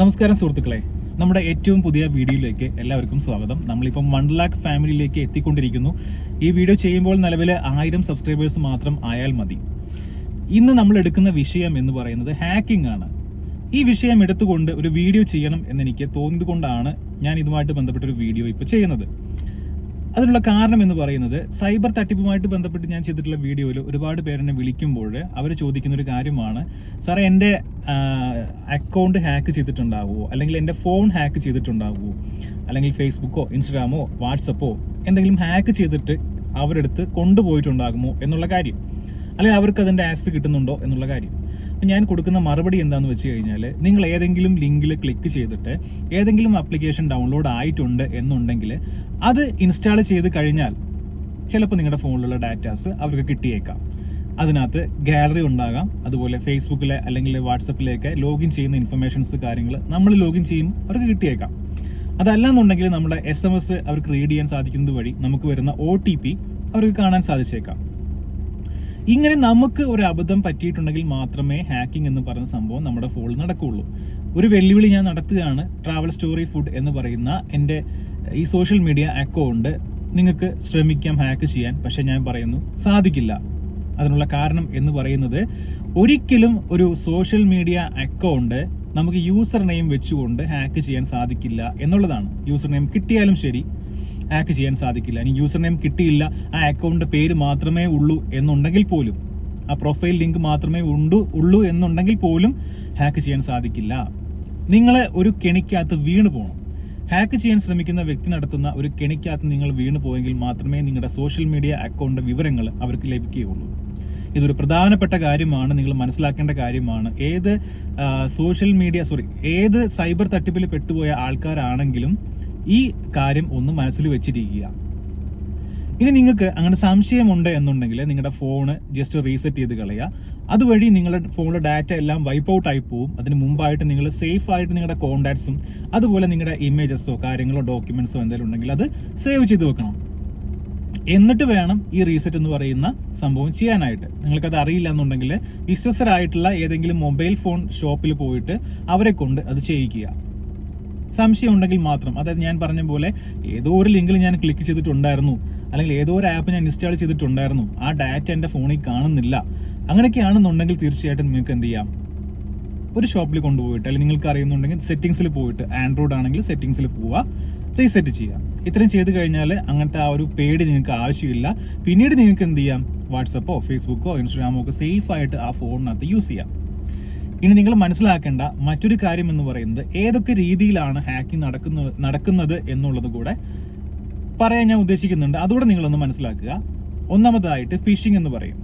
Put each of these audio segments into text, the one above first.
നമസ്കാരം സുഹൃത്തുക്കളെ. നമ്മുടെ ഏറ്റവും പുതിയ വീഡിയോയിലേക്ക് എല്ലാവർക്കും സ്വാഗതം. നമ്മളിപ്പം വൺ ലാക്ക് ഫാമിലിയിലേക്ക് എത്തിക്കൊണ്ടിരിക്കുന്നു. ഈ വീഡിയോ ചെയ്യുമ്പോൾ നിലവിൽ ആയിരം സബ്സ്ക്രൈബേഴ്സ് മാത്രം ആയാൽ മതി. ഇന്ന് നമ്മൾ എടുക്കുന്ന വിഷയം എന്ന് പറയുന്നത് ഹാക്കിംഗ് ആണ്. ഈ വിഷയം എടുത്തുകൊണ്ട് ഒരു വീഡിയോ ചെയ്യണം എന്നെനിക്ക് തോന്നിയത് കൊണ്ടാണ് ഞാൻ ഇതുമായിട്ട് ബന്ധപ്പെട്ട ഒരു വീഡിയോ ഇപ്പോൾ ചെയ്യുന്നത്. അതിനുള്ള കാരണം എന്ന് പറയുന്നത് സൈബർ തട്ടിപ്പുമായിട്ട് ബന്ധപ്പെട്ട് ഞാൻ ചെയ്തിട്ടുള്ള വീഡിയോയിൽ ഒരുപാട് പേരെന്നെ വിളിക്കുമ്പോൾ അവർ ചോദിക്കുന്ന ഒരു കാര്യമാണ് സാറേ എന്റെ അക്കൗണ്ട് ഹാക്ക് ചെയ്തിട്ടുണ്ടാവുമോ? അല്ലെങ്കിൽ എന്റെ ഫോൺ ഹാക്ക് ചെയ്തിട്ടുണ്ടാവുമോ? അല്ലെങ്കിൽ ഫേസ്ബുക്കോ ഇൻസ്റ്റാഗ്രാമോ വാട്സപ്പോ എന്തെങ്കിലും ഹാക്ക് ചെയ്തിട്ട് അവരെടുത്ത് കൊണ്ടുപോയിട്ടുണ്ടാകുമോ? എന്നുള്ള കാര്യം. അല്ലെങ്കിൽ അവർക്ക് അതിന്റെ ആക്സസ് കിട്ടുന്നുണ്ടോ എന്നുള്ള കാര്യം. അപ്പം ഞാൻ കൊടുക്കുന്ന മറുപടി എന്താണെന്ന് വെച്ച് കഴിഞ്ഞാൽ നിങ്ങൾ ഏതെങ്കിലും ലിങ്കിൽ ക്ലിക്ക് ചെയ്തിട്ട് ഏതെങ്കിലും ആപ്ലിക്കേഷൻ ഡൗൺലോഡ് ആയിട്ടുണ്ട് എന്നുണ്ടെങ്കിൽ അത് ഇൻസ്റ്റാൾ ചെയ്ത് കഴിഞ്ഞാൽ ചിലപ്പോൾ നിങ്ങളുടെ ഫോണിലുള്ള ഡാറ്റാസ് അവർക്ക് കിട്ടിയേക്കാം. അതിനകത്ത് ഗാലറി ഉണ്ടാകാം. അതുപോലെ ഫേസ്ബുക്കിലെ അല്ലെങ്കിൽ വാട്സപ്പിലേക്ക് ലോഗിൻ ചെയ്യുന്ന ഇൻഫർമേഷൻസ് കാര്യങ്ങൾ നമ്മൾ ലോഗിൻ ചെയ്യും അവർക്ക് കിട്ടിയേക്കാം. അതല്ല എന്നുണ്ടെങ്കിൽ നമ്മുടെ എസ് എം എസ് അവർക്ക് റീഡ് ചെയ്യാൻ സാധിക്കുന്നത് വഴി നമുക്ക് വരുന്ന ഒ ടി പി അവർക്ക് കാണാൻ സാധിച്ചേക്കാം. ഇങ്ങനെ നമുക്ക് ഒരു അബദ്ധം പറ്റിയിട്ടുണ്ടെങ്കിൽ മാത്രമേ ഹാക്കിംഗ് എന്ന് പറയുന്ന സംഭവം നമ്മുടെ ഫോണിൽ നടക്കുകയുള്ളൂ. ഒരു വെല്ലുവിളി ഞാൻ നടത്തുകയാണ് ട്രാവൽ സ്റ്റോറി ഫുഡ് എന്ന് പറയുന്ന എന്റെ ഈ സോഷ്യൽ മീഡിയ അക്കൗണ്ട് നിങ്ങൾക്ക് ശ്രമിക്കാം ഹാക്ക് ചെയ്യാൻ. പക്ഷേ ഞാൻ പറയുന്നു സാധിക്കില്ല. അതിനുള്ള കാരണം എന്ന് പറയുന്നത് ഒരിക്കലും ഒരു സോഷ്യൽ മീഡിയ അക്കൗണ്ട് നമുക്ക് യൂസർ നെയിം വെച്ചുകൊണ്ട് ഹാക്ക് ചെയ്യാൻ സാധിക്കില്ല എന്നുള്ളതാണ്. യൂസർ നെയിം കിട്ടിയാലും ശരി ഹാക്ക് ചെയ്യാൻ സാധിക്കില്ല. ഇനി യൂസർ നെയിം കിട്ടിയില്ല ആ അക്കൗണ്ട് പേര് മാത്രമേ ഉള്ളൂ എന്നുണ്ടെങ്കിൽ പോലും ആ പ്രൊഫൈൽ ലിങ്ക് മാത്രമേ ഉണ്ടു ഉള്ളൂ എന്നുണ്ടെങ്കിൽ പോലും ഹാക്ക് ചെയ്യാൻ സാധിക്കില്ല. നിങ്ങൾ ഒരു കെണിക്കകത്ത് വീണ് പോകണം ഹാക്ക് ചെയ്യാൻ ശ്രമിക്കുന്ന വ്യക്തി നടത്തുന്ന ഒരു കെണിക്കകത്ത് നിങ്ങൾ വീണ് പോയെങ്കിൽ മാത്രമേ നിങ്ങളുടെ സോഷ്യൽ മീഡിയ അക്കൗണ്ട് വിവരങ്ങൾ അവർക്ക് ലഭിക്കുകയുള്ളൂ. ഇതൊരു പ്രധാനപ്പെട്ട കാര്യമാണ് നിങ്ങൾ മനസ്സിലാക്കേണ്ട കാര്യമാണ്. ഏത് സോഷ്യൽ മീഡിയ സോറി ഏത് സൈബർ തട്ടിപ്പിൽ പെട്ടുപോയ ആൾക്കാരാണെങ്കിലും ഈ കാര്യം ഒന്ന് മനസ്സിൽ വെച്ചിരിക്കുക. ഇനി നിങ്ങൾക്ക് അങ്ങനെ സംശയമുണ്ട് എന്നുണ്ടെങ്കിൽ നിങ്ങളുടെ ഫോണ് ജസ്റ്റ് റീസെറ്റ് ചെയ്ത് കളയുക. അതുവഴി നിങ്ങളുടെ ഫോണിലെ ഡാറ്റ എല്ലാം വൈപ്പ് ഔട്ട് ആയി പോവും. അതിന് മുമ്പായിട്ട് നിങ്ങൾ സേഫ് ആയിട്ട് നിങ്ങളുടെ കോണ്ടാക്ട്സും അതുപോലെ നിങ്ങളുടെ ഇമേജസോ കാര്യങ്ങളോ ഡോക്യുമെന്റ്സോ എന്തെങ്കിലും ഉണ്ടെങ്കിൽ അത് സേവ് ചെയ്ത് വെക്കണം. എന്നിട്ട് വേണം ഈ റീസെറ്റ് എന്ന് പറയുന്ന സംഭവം ചെയ്യാനായിട്ട്. നിങ്ങൾക്കത് അറിയില്ല എന്നുണ്ടെങ്കിൽ വിശ്വസരായിട്ടുള്ള ഏതെങ്കിലും മൊബൈൽ ഫോൺ ഷോപ്പിൽ പോയിട്ട് അവരെ കൊണ്ട് അത് ചെയ്യിക്കുക. സംശയം ഉണ്ടെങ്കിൽ മാത്രം. അതായത് ഞാൻ പറഞ്ഞ പോലെ ഏതോ ഒരു ലിങ്കിൽ ഞാൻ ക്ലിക്ക് ചെയ്തിട്ടുണ്ടായിരുന്നു. അല്ലെങ്കിൽ ഏതോ ഒരു ആപ്പ് ഞാൻ ഇൻസ്റ്റാൾ ചെയ്തിട്ടുണ്ടായിരുന്നു. ആ ഡാറ്റ എന്റെ ഫോണിൽ കാണുന്നില്ല. അങ്ങനെയൊക്കെയാണെന്നുണ്ടെങ്കിൽ തീർച്ചയായിട്ടും നിങ്ങൾക്ക് എന്ത് ചെയ്യാം? ഒരു ഷോപ്പിൽ കൊണ്ടുപോയിട്ട് അല്ലെങ്കിൽ നിങ്ങൾക്ക് അറിയുന്നുണ്ടെങ്കിൽ സെറ്റിങ്സിൽ പോയിട്ട് ആൻഡ്രോയിഡ് ആണെങ്കിൽ സെറ്റിങ്സിൽ പോവുക റീസെറ്റ് ചെയ്യുക. ഇത്രയും ചെയ്ത് കഴിഞ്ഞാൽ അങ്ങനത്തെ ആ ഒരു പേടി നിങ്ങൾക്ക് ആവശ്യമില്ല. പിന്നീട് നിങ്ങൾക്ക് എന്ത് ചെയ്യാം? വാട്സപ്പോ ഫേസ്ബുക്കോ ഇൻസ്റ്റാഗ്രാമോ ഒക്കെ സേഫ് ആയിട്ട് ആ ഫോണിനകത്ത് യൂസ് ചെയ്യാം. ഇനി നിങ്ങൾ മനസ്സിലാക്കേണ്ട മറ്റൊരു കാര്യം എന്ന് പറയുന്നത് ഏതൊക്കെ രീതിയിലാണ് ഹാക്കിംഗ് നടക്കുന്നത് നടക്കുന്നത് എന്നുള്ളത് കൂടെ പറയാൻ ഞാൻ ഉദ്ദേശിക്കുന്നുണ്ട്. അതുകൂടെ നിങ്ങളൊന്ന് മനസ്സിലാക്കുക. ഒന്നാമതായിട്ട് ഫിഷിംഗ് എന്ന് പറയും.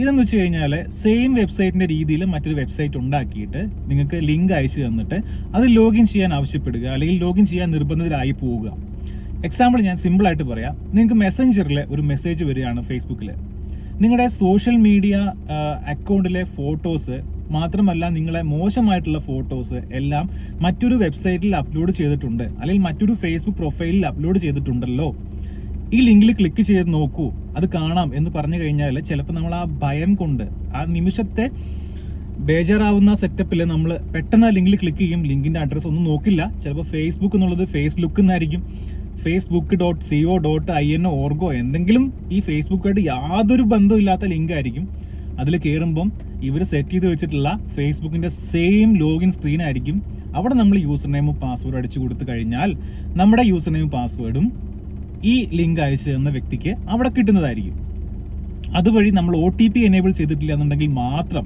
ഇതെന്ന് വെച്ച് കഴിഞ്ഞാൽ സെയിം വെബ്സൈറ്റിന്റെ രീതിയിൽ മറ്റൊരു വെബ്സൈറ്റ് ഉണ്ടാക്കിയിട്ട് നിങ്ങൾക്ക് ലിങ്ക് അയച്ചു തന്നിട്ട് അത് ലോഗിൻ ചെയ്യാൻ ആവശ്യപ്പെടുക അല്ലെങ്കിൽ ലോഗിൻ ചെയ്യാൻ നിർബന്ധിതരായി പോവുക. എക്സാമ്പിൾ ഞാൻ സിമ്പിൾ ആയിട്ട് പറയാം. നിങ്ങൾക്ക് മെസ്സഞ്ചറിൽ ഒരു മെസ്സേജ് വരികയാണ് ഫേസ്ബുക്കിൽ നിങ്ങളുടെ സോഷ്യൽ മീഡിയ അക്കൗണ്ടിലെ ഫോട്ടോസ് മാത്രമല്ല നിങ്ങളെ മോശമായിട്ടുള്ള ഫോട്ടോസ് എല്ലാം മറ്റൊരു വെബ്സൈറ്റിൽ അപ്ലോഡ് ചെയ്തിട്ടുണ്ട്. അല്ലെങ്കിൽ മറ്റൊരു ഫേസ്ബുക്ക് പ്രൊഫൈലിൽ അപ്ലോഡ് ചെയ്തിട്ടുണ്ടല്ലോ. ഈ ലിങ്കിൽ ക്ലിക്ക് ചെയ്ത് നോക്കൂ. അത് കാണാം എന്ന് പറഞ്ഞു കഴിഞ്ഞാൽ ചിലപ്പോൾ നമ്മൾ ആ ഭയം കൊണ്ട് ആ നിമിഷത്തെ ബേജാറാവുന്ന സെറ്റപ്പിൽ നമ്മൾ പെട്ടെന്ന് ആ ലിങ്കിൽ ക്ലിക്ക് ചെയ്യും. ലിങ്കിന്റെ അഡ്രസ്സ് ഒന്നും നോക്കില്ല. ചിലപ്പോൾ ഫേസ്ബുക്ക് എന്നുള്ളത് ഫേസ് ലുക്ക് എന്നായിരിക്കും. Facebook dot co dot I N ഓർഗോ എന്തെങ്കിലും ഈ ഫേസ്ബുക്കായിട്ട് യാതൊരു ബന്ധമില്ലാത്ത ലിങ്ക് ആയിരിക്കും. അതിൽ കയറുമ്പം ഇവർ സെറ്റ് ചെയ്ത് വെച്ചിട്ടുള്ള ഫേസ്ബുക്കിന്റെ സെയിം ലോഗിൻ സ്ക്രീൻ ആയിരിക്കും. അവിടെ നമ്മൾ യൂസർ നെയിമും പാസ്വേഡ് അടിച്ചു കൊടുത്തു കഴിഞ്ഞാൽ നമ്മുടെ യൂസർ നെയിമും പാസ്വേഡും ഈ ലിങ്ക് അയച്ചു തന്ന വ്യക്തിക്ക് അവിടെ കിട്ടുന്നതായിരിക്കും. അതുവഴി നമ്മൾ ഒ ടി പി എനേബിൾ ചെയ്തിട്ടില്ല എന്നുണ്ടെങ്കിൽ മാത്രം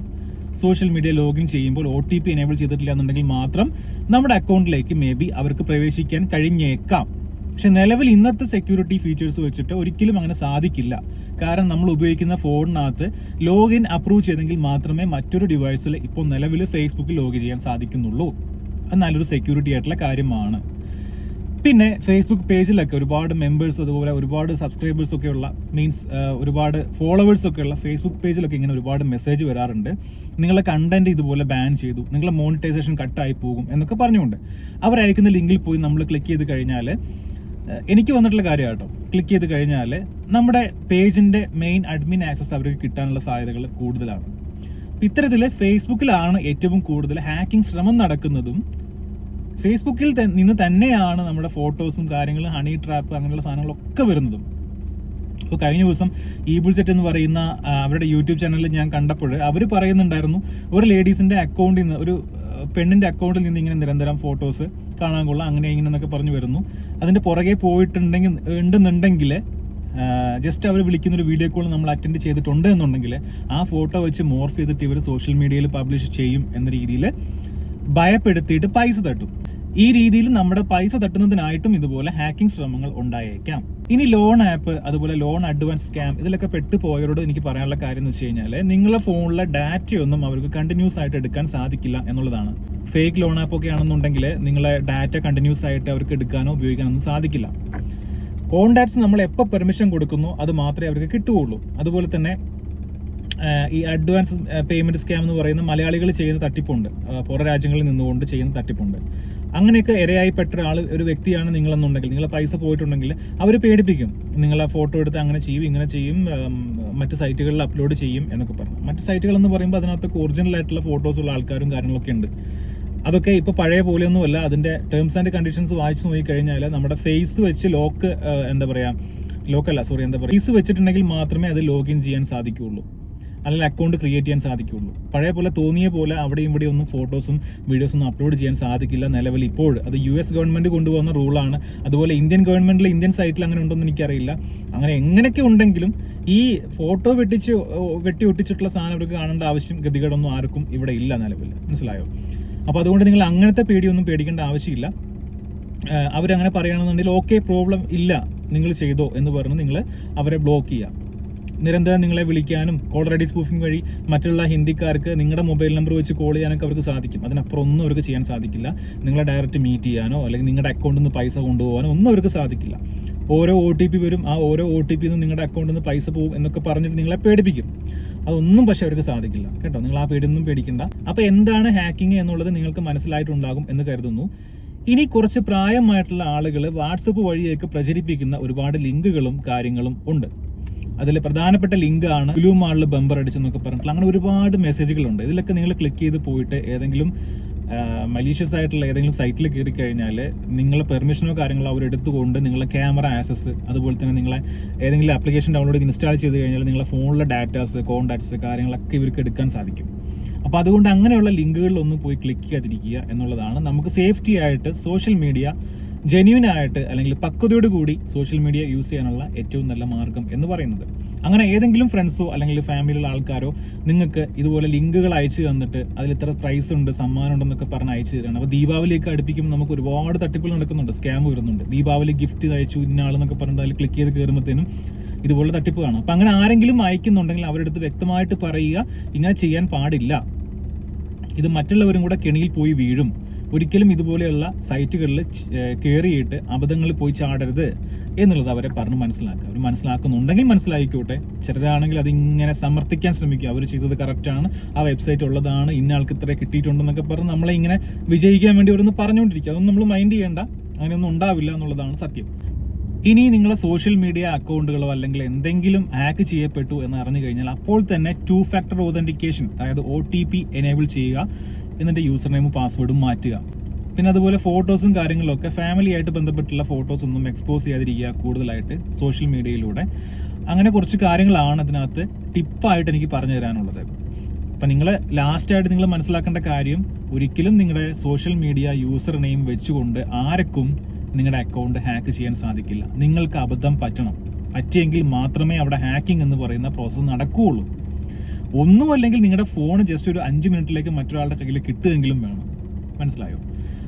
സോഷ്യൽ മീഡിയ ലോഗിൻ ചെയ്യുമ്പോൾ ഒ ടി പി എനേബിൾ ചെയ്തിട്ടില്ല എന്നുണ്ടെങ്കിൽ മാത്രം നമ്മുടെ അക്കൗണ്ടിലേക്ക് മേ ബി അവർക്ക് പ്രവേശിക്കാൻ കഴിഞ്ഞേക്കാം. പക്ഷെ നിലവിൽ ഇന്നത്തെ സെക്യൂരിറ്റി ഫീച്ചേഴ്സ് വെച്ചിട്ട് ഒരിക്കലും അങ്ങനെ സാധിക്കില്ല. കാരണം നമ്മൾ ഉപയോഗിക്കുന്ന ഫോണിനകത്ത് ലോഗിൻ അപ്രൂവ് ചെയ്തെങ്കിൽ മാത്രമേ മറ്റൊരു ഡിവൈസിൽ ഇപ്പോൾ നിലവിൽ ഫേസ്ബുക്കിൽ ലോഗിൻ ചെയ്യാൻ സാധിക്കുന്നുള്ളൂ. അത് നല്ലൊരു സെക്യൂരിറ്റി ആയിട്ടുള്ള കാര്യമാണ്. പിന്നെ ഫേസ്ബുക്ക് പേജിലൊക്കെ ഒരുപാട് മെമ്പേഴ്സ് അതുപോലെ ഒരുപാട് സബ്സ്ക്രൈബേഴ്സ് ഒക്കെ ഉള്ള മീൻസ് ഒരുപാട് ഫോളോവേഴ്സ് ഒക്കെ ഉള്ള ഫേസ്ബുക്ക് പേജിലൊക്കെ ഇങ്ങനെ ഒരുപാട് മെസ്സേജ് വരാറുണ്ട്. നിങ്ങളുടെ കണ്ടന്റ് ഇതുപോലെ ബാൻ ചെയ്തു നിങ്ങളുടെ മോണിറ്റൈസേഷൻ കട്ടായി പോകും എന്നൊക്കെ പറഞ്ഞുകൊണ്ട്. അയക്കുന്ന ലിങ്കിൽ പോയി നമ്മൾ ക്ലിക്ക് ചെയ്ത് കഴിഞ്ഞാൽ എനിക്ക് വന്നിട്ടുള്ള കാര്യം കേട്ടോ ക്ലിക്ക് ചെയ്ത് കഴിഞ്ഞാൽ നമ്മുടെ പേജിന്റെ മെയിൻ അഡ്മിൻ ആക്സസ് അവർക്ക് കിട്ടാനുള്ള സാധ്യതകൾ കൂടുതലാണ്. ഇത്തരത്തിൽ ഫേസ്ബുക്കിലാണ് ഏറ്റവും കൂടുതൽ ഹാക്കിംഗ് ശ്രമം നടക്കുന്നതും ഫേസ്ബുക്കിൽ നിന്ന് തന്നെയാണ് നമ്മുടെ ഫോട്ടോസും കാര്യങ്ങളും ഹണി ട്രാപ്പ് അങ്ങനെയുള്ള സാധനങ്ങളൊക്കെ വരുന്നതും. ഇപ്പോൾ കഴിഞ്ഞ ദിവസം ഈ ബുൾസെറ്റ് എന്ന് പറയുന്ന അവരുടെ യൂട്യൂബ് ചാനലിൽ ഞാൻ കണ്ടപ്പോൾ അവർ പറയുന്നുണ്ടായിരുന്നു ഒരു ലേഡീസിന്റെ അക്കൗണ്ടിൽ നിന്ന് ഒരു പെണ്ണിന്റെ അക്കൗണ്ടിൽ നിന്ന് ഇങ്ങനെ നിരന്തരം ഫോട്ടോസ് കാണാൻ കൊള്ളാം. അങ്ങനെ ഇങ്ങനെ എന്നൊക്കെ പറഞ്ഞു വരുന്നു. അതിന്റെ പുറകെ പോയിട്ടുണ്ടെങ്കിൽ ഉണ്ടെന്നുണ്ടെങ്കിൽ ജസ്റ്റ് അവർ വിളിക്കുന്ന ഒരു വീഡിയോ കോൾ നമ്മൾ അറ്റൻഡ് ചെയ്തിട്ടുണ്ട് എന്നുണ്ടെങ്കിൽ ആ ഫോട്ടോ വെച്ച് മോർഫ് ചെയ്തിട്ട് ഇവർ സോഷ്യൽ മീഡിയയിൽ പബ്ലിഷ് ചെയ്യും എന്ന രീതിയിൽ ഭയപ്പെടുത്തിയിട്ട് പൈസ തട്ടും. ഈ രീതിയിൽ നമ്മുടെ പൈസ തട്ടുന്നതിനായിട്ടും ഇതുപോലെ ഹാക്കിംഗ് ശ്രമങ്ങൾ ഉണ്ടായേക്കാം. ഇനി ലോൺ ആപ്പ് അതുപോലെ ലോൺ അഡ്വാൻസ് സ്കാം ഇതിലൊക്കെ പെട്ടു പോയവരോട് എനിക്ക് പറയാനുള്ള കാര്യം എന്ന് വെച്ച് കഴിഞ്ഞാൽ നിങ്ങളുടെ ഫോണിലെ ഡാറ്റയൊന്നും അവർക്ക് കണ്ടിന്യൂസ് ആയിട്ട് എടുക്കാൻ സാധിക്കില്ല എന്നുള്ളതാണ്. ഫേക്ക് ലോൺ ആപ്പ് ഒക്കെ ആണെന്നുണ്ടെങ്കിൽ നിങ്ങളെ ഡാറ്റ കണ്ടിന്യൂസ് ആയിട്ട് അവർക്ക് എടുക്കാനോ ഉപയോഗിക്കാനോ ഒന്നും സാധിക്കില്ല. കോണ്ടാക്ട്സ് നമ്മൾ എപ്പോൾ പെർമിഷൻ കൊടുക്കുന്നു അത് മാത്രമേ അവർക്ക് കിട്ടുകയുള്ളൂ. അതുപോലെ തന്നെ ഈ അഡ്വാൻസ് പേയ്മെന്റ് സ്കാം എന്ന് പറയുന്ന മലയാളികൾ ചെയ്യുന്ന തട്ടിപ്പുണ്ട്. പുറ രാജ്യങ്ങളിൽ നിന്നുകൊണ്ട് ചെയ്യുന്ന തട്ടിപ്പുണ്ട്. അങ്ങനെയൊക്കെ ഇരയായിപ്പെട്ട ഒരാൾ ഒരു വ്യക്തിയാണ് നിങ്ങളെന്നുണ്ടെങ്കിൽ നിങ്ങളെ പൈസ പോയിട്ടുണ്ടെങ്കിൽ അവർ പേടിപ്പിക്കും. നിങ്ങളെ ഫോട്ടോ എടുത്ത് അങ്ങനെ ചെയ്യും ഇങ്ങനെ ചെയ്യും മറ്റ് സൈറ്റുകളിൽ അപ്ലോഡ് ചെയ്യും എന്നൊക്കെ പറഞ്ഞു. മറ്റ് സൈറ്റുകൾ എന്ന് പറയുമ്പോൾ അതിനകത്തൊക്കെ ഒറിജിനൽ ആയിട്ടുള്ള ഫോട്ടോസ് ഉള്ള ആൾക്കാരും കാര്യങ്ങളൊക്കെ ഉണ്ട്. അതൊക്കെ ഇപ്പൊ പഴയ പോലെയൊന്നുമല്ല. അതിന്റെ ടേംസ് ആൻഡ് കണ്ടീഷൻസ് വായിച്ചു നോക്കി കഴിഞ്ഞാൽ നമ്മുടെ ഫേസ് വെച്ച് ലോക്ക് എന്താ പറയാ ലോക്കല്ല സോറി എന്താ പറയുക ഫേസ് വെച്ചിട്ടുണ്ടെങ്കിൽ മാത്രമേ അത് ലോഗിൻ ചെയ്യാൻ സാധിക്കുകയുള്ളൂ. അല്ലെങ്കിൽ അക്കൗണ്ട് ക്രിയേറ്റ് ചെയ്യാൻ സാധിക്കുകയുള്ളൂ പഴയ പോലെ തോന്നിയ പോലെ അവിടെയും ഇവിടെ ഒന്നും ഫോട്ടോസും വീഡിയോസും ഒന്നും അപ്ലോഡ് ചെയ്യാൻ സാധിക്കില്ല നിലവിൽ ഇപ്പോൾ. അത് യു എസ് ഗവൺമെന്റ് കൊണ്ടുവന്ന റൂളാണ് അതുപോലെ ഇന്ത്യൻ ഗവൺമെന്റിൽ ഇന്ത്യൻ സൈറ്റിൽ അങ്ങനെ ഉണ്ടോന്ന് എനിക്കറിയില്ല. അങ്ങനെ എങ്ങനെയൊക്കെ ഉണ്ടെങ്കിലും ഈ ഫോട്ടോ വെട്ടിച്ച് വെട്ടി ഒട്ടിച്ചിട്ടുള്ള സാധനം അവർക്ക് കാണേണ്ട ആവശ്യം ഗതികേടൊന്നും ആർക്കും ഇവിടെ ഇല്ല നിലവിൽ. മനസ്സിലായോ? അപ്പോൾ അതുകൊണ്ട് നിങ്ങൾ അങ്ങനത്തെ പേടിയൊന്നും പേടിക്കേണ്ട ആവശ്യമില്ല. അവരങ്ങനെ പറയുകയാണെന്നുണ്ടെങ്കിൽ ഓക്കെ പ്രോബ്ലം ഇല്ല. നിങ്ങൾ ചെയ്തോ എന്ന് പറഞ്ഞ് നിങ്ങൾ അവരെ ബ്ലോക്ക് ചെയ്യുക. നിരന്തരം നിങ്ങളെ വിളിക്കാനും കോൾ റെഡി സ്പൂഫിംഗ് വഴി മറ്റുള്ള ഹിന്ദിക്കാർക്ക് നിങ്ങളുടെ മൊബൈൽ നമ്പർ വെച്ച് കോൾ ചെയ്യാനൊക്കെ അവർക്ക് സാധിക്കും. അതിനപ്പുറം ഒന്നും അവർക്ക് ചെയ്യാൻ സാധിക്കില്ല. നിങ്ങളെ ഡയറക്റ്റ് മീറ്റ് ചെയ്യാനോ അല്ലെങ്കിൽ നിങ്ങളുടെ അക്കൗണ്ടിൽ നിന്ന് പൈസ കൊണ്ടുപോകാനോ ഒന്നും അവർക്ക് സാധിക്കില്ല. ഓരോ ഒ ടി പി വരും. ആ ഓരോ ഒ ടി പിന്ന് നിങ്ങളുടെ അക്കൗണ്ടിൽ നിന്ന് പൈസ പോകും എന്നൊക്കെ പറഞ്ഞിട്ട് നിങ്ങളെ പേടിപ്പിക്കും. അതൊന്നും പക്ഷെ അവർക്ക് സാധിക്കില്ല. കേട്ടോ? നിങ്ങൾ ആ പേടിയൊന്നും പേടിക്കണ്ട. അപ്പോൾ എന്താണ് ഹാക്കിംഗ് എന്നുള്ളത് നിങ്ങൾക്ക് മനസ്സിലായിട്ടുണ്ടാകും എന്ന് കരുതുന്നു. ഇനി കുറച്ച് പ്രായമായിട്ടുള്ള ആളുകൾ വാട്സപ്പ് വഴിയൊക്കെ പ്രചരിപ്പിക്കുന്ന ഒരുപാട് ലിങ്കുകളും കാര്യങ്ങളും ഉണ്ട്. അതിൽ പ്രധാനപ്പെട്ട ലിങ്ക് ആണ് ബ്ലൂ മാളിൽ ബമ്പർ അടിച്ചെന്നൊക്കെ പറഞ്ഞിട്ടുള്ള അങ്ങനെ ഒരുപാട് മെസ്സേജുകളുണ്ട് ഇതിലൊക്കെ നിങ്ങൾ ക്ലിക്ക് ചെയ്ത് പോയിട്ട് ഏതെങ്കിലും മലീഷ്യസ് ആയിട്ടുള്ള ഏതെങ്കിലും സൈറ്റിൽ കയറി കഴിഞ്ഞാൽ നിങ്ങളെ പെർമിഷനോ കാര്യങ്ങളോ അവർ എടുത്തുകൊണ്ട് നിങ്ങളെ ക്യാമറ ആക്സസ് അതുപോലെ തന്നെ നിങ്ങളെ ഏതെങ്കിലും ആപ്ലിക്കേഷൻ ഡൗൺലോഡ് ചെയ്ത് ഇൻസ്റ്റാൾ ചെയ്ത് കഴിഞ്ഞാൽ നിങ്ങളെ ഫോണിലെ ഡാറ്റാസ് കോൺടാക്ട്സ് കാര്യങ്ങളൊക്കെ ഇവർക്ക് എടുക്കാൻ സാധിക്കും. അപ്പോൾ അതുകൊണ്ട് അങ്ങനെയുള്ള ലിങ്കുകളിലൊന്നും പോയി ക്ലിക്ക് ചെയ്യാതിരിക്കുക എന്നുള്ളതാണ്. നമുക്ക് സേഫ്റ്റി ആയിട്ട് സോഷ്യൽ മീഡിയ ജെന്യൂൻ ആയിട്ട് അല്ലെങ്കിൽ പക്വതയോട് കൂടി സോഷ്യൽ മീഡിയ യൂസ് ചെയ്യാനുള്ള ഏറ്റവും നല്ല മാർഗം എന്ന് പറയുന്നത്. അങ്ങനെ ഏതെങ്കിലും ഫ്രണ്ട്സോ അല്ലെങ്കിൽ ഫാമിലിയിലുള്ള ആൾക്കാരോ നിങ്ങൾക്ക് ഇതുപോലെ ലിങ്കുകൾ അയച്ചു തന്നിട്ട് അതിൽ ഇത്ര പ്രൈസ് ഉണ്ട് സമ്മാനം ഉണ്ടെന്നൊക്കെ പറഞ്ഞ് അയച്ചു തരാണ്. അപ്പോൾ ദീപാവലിയൊക്കെ അടുപ്പിക്കുമ്പോൾ നമുക്ക് ഒരുപാട് തട്ടിപ്പുകൾ നടക്കുന്നുണ്ട് സ്കാം വരുന്നുണ്ട്. ദീപാവലി ഗിഫ്റ്റ് അയച്ചു ഇന്നയാളെന്നൊക്കെ പറഞ്ഞിട്ട് അതിൽ ക്ലിക്ക് ചെയ്ത് കയറുമ്പോഴത്തേനും ഇതുപോലെ തട്ടിപ്പ് കാണും. അപ്പം അങ്ങനെ ആരെങ്കിലും അയക്കുന്നുണ്ടെങ്കിൽ അവരുടെ അടുത്ത് വ്യക്തമായിട്ട് പറയുക ഇങ്ങനെ ചെയ്യാൻ പാടില്ല. ഇത് മറ്റുള്ളവരും കൂടെ കെണിയിൽ പോയി വീഴും. ഒരിക്കലും ഇതുപോലെയുള്ള സൈറ്റുകളിൽ കയറിയിട്ട് അബദ്ധങ്ങളിൽ പോയി ചാടരുത് എന്നുള്ളത് അവരെ പറഞ്ഞ് മനസ്സിലാക്കുക. അവർ മനസ്സിലാക്കുന്നുണ്ടെങ്കിൽ മനസ്സിലാക്കിക്കോട്ടെ ചിലരാണെങ്കിൽ അതിങ്ങനെ സമർത്ഥിക്കാൻ ശ്രമിക്കുക. അവർ ചെയ്തത് കറക്റ്റാണ് ആ വെബ്സൈറ്റ് ഉള്ളതാണ്. ഇന്ന ആൾക്ക് ഇത്ര കിട്ടിയിട്ടുണ്ടെന്നൊക്കെ പറഞ്ഞ് നമ്മളെ ഇങ്ങനെ വിജയിക്കാൻ വേണ്ടി അവരൊന്ന് പറഞ്ഞുകൊണ്ടിരിക്കുക. അതൊന്നും നമ്മൾ മൈൻഡ് ചെയ്യേണ്ട. അങ്ങനെയൊന്നും ഉണ്ടാവില്ല എന്നുള്ളതാണ് സത്യം. ഇനി നിങ്ങളെ സോഷ്യൽ മീഡിയ അക്കൗണ്ടുകളോ അല്ലെങ്കിൽ എന്തെങ്കിലും ഹാക്ക് ചെയ്യപ്പെട്ടു എന്ന് അറിഞ്ഞു കഴിഞ്ഞാൽ അപ്പോൾ തന്നെ ടു ഫാക്ടർ ഓതന്റിക്കേഷൻ അതായത് ഒ ടി പി എനേബിൾ ചെയ്യുക. എന്നിട്ട് യൂസർ നെയിമും പാസ്വേഡും മാറ്റുക. പിന്നെ അതുപോലെ ഫോട്ടോസും കാര്യങ്ങളൊക്കെ ഫാമിലി ആയിട്ട് ബന്ധപ്പെട്ടുള്ള ഫോട്ടോസ് ഒന്നും എക്സ്പോസ് ചെയ്യാതിരിക്കുക കൂടുതലായിട്ട് സോഷ്യൽ മീഡിയയിലൂടെ അങ്ങനെ കുറച്ച് കാര്യങ്ങളാണ് അതിനകത്ത് ടിപ്പായിട്ട് എനിക്ക് പറഞ്ഞു തരാനുള്ളത്. അപ്പം നിങ്ങൾ ലാസ്റ്റായിട്ട് നിങ്ങൾ മനസ്സിലാക്കേണ്ട കാര്യം ഒരിക്കലും നിങ്ങളുടെ സോഷ്യൽ മീഡിയ യൂസർ നെയിം വെച്ചുകൊണ്ട് ആർക്കും നിങ്ങളുടെ അക്കൗണ്ട് ഹാക്ക് ചെയ്യാൻ സാധിക്കില്ല. നിങ്ങൾക്ക് അബദ്ധം പറ്റണം. പറ്റിയെങ്കിൽ മാത്രമേ അവിടെ ഹാക്കിംഗ് എന്ന് പറയുന്ന പ്രോസസ്സ് നടക്കുകയുള്ളൂ. ഒന്നുമല്ലെങ്കിൽ നിങ്ങളുടെ ഫോൺ ജസ്റ്റ് ഒരു അഞ്ച് മിനിറ്റിലേക്ക് മറ്റൊരാളുടെ കയ്യിൽ കിട്ടുമെങ്കിലും വേണം. മനസ്സിലായോ?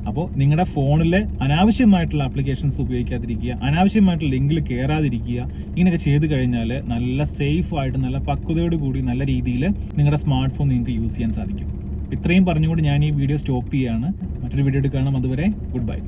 അപ്പോൾ നിങ്ങളുടെ ഫോണിൽ അനാവശ്യമായിട്ടുള്ള ആപ്ലിക്കേഷൻസ് ഉപയോഗിക്കാതിരിക്കുക അനാവശ്യമായിട്ടുള്ള ലിങ്കിൽ കയറാതിരിക്കുക ഇങ്ങനെയൊക്കെ ചെയ്ത് കഴിഞ്ഞാൽ നല്ല സേഫ് ആയിട്ട് നല്ല പക്വതയോട് കൂടി നല്ല രീതിയിൽ നിങ്ങളുടെ സ്മാർട്ട് ഫോൺ നിങ്ങൾക്ക് യൂസ് ചെയ്യാൻ സാധിക്കും. ഇത്രയും പറഞ്ഞുകൊണ്ട് ഞാൻ ഈ വീഡിയോ സ്റ്റോപ്പ് ചെയ്യാണ്. മറ്റൊരു വീഡിയോ എടുക്കണം അതുവരെ ഗുഡ് ബൈ